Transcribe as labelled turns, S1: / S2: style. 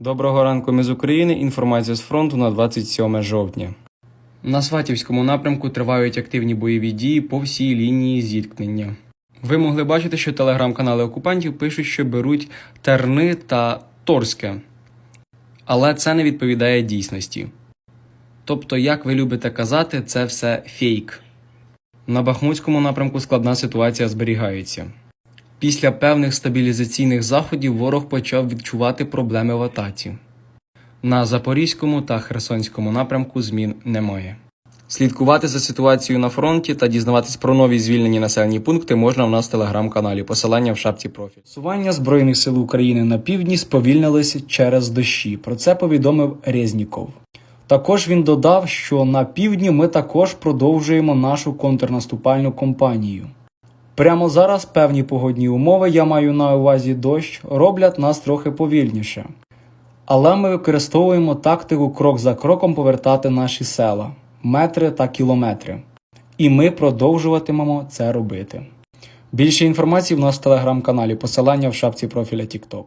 S1: Доброго ранку, ми з України. Інформація з фронту на 27 жовтня. На Сватівському напрямку тривають активні бойові дії по всій лінії зіткнення. Ви могли бачити, що телеграм-канали окупантів пишуть, що беруть Терни та Торське. Але це не відповідає дійсності. Тобто, як ви любите казати, це все фейк. На Бахмутському напрямку складна ситуація зберігається. Після певних стабілізаційних заходів ворог почав відчувати проблеми в атаці. На Запорізькому та Херсонському напрямку змін немає. Слідкувати за ситуацією на фронті та дізнаватись про нові звільнені населені пункти можна в нас в телеграм-каналі. Посилання в шапці профіль.
S2: Сування Збройних сил України на півдні сповільнилися через дощі. Про це повідомив Резніков. Також він додав, що на півдні ми також продовжуємо нашу контрнаступальну кампанію. Прямо зараз певні погодні умови, я маю на увазі дощ, роблять нас трохи повільніше. Але ми використовуємо тактику крок за кроком повертати наші села, метри та кілометри. І ми продовжуватимемо це робити. Більше інформації в нас в телеграм-каналі, посилання в шапці профіля TikTok.